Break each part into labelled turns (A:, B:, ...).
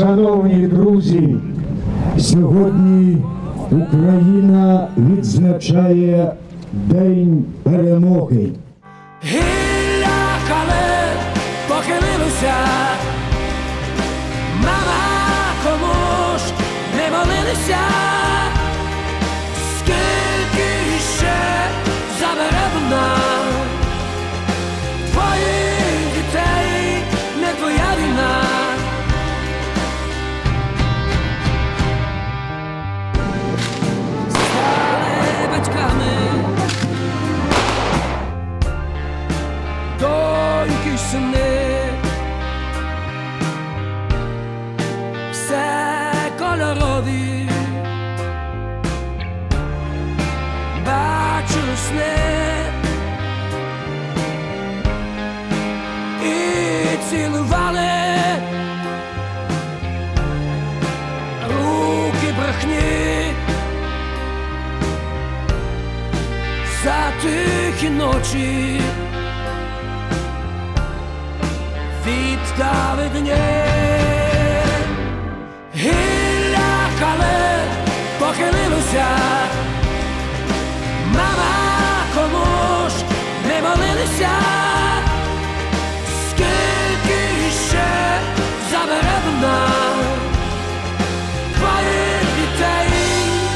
A: Шановні друзі, сьогодні Україна відзначає День перемоги.
B: Гілля кале похилилося, мама кому ж не молилися, сини, все кольорові, бачили сни. Цілували. Руки брехні. За тихі ночі віддали дні. Гілля кале похилилося, мама кому ж не молилися, скільки ще забере вона твоїх дітей.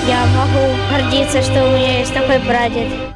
C: Я могу гордиться, что у меня есть такой прадед.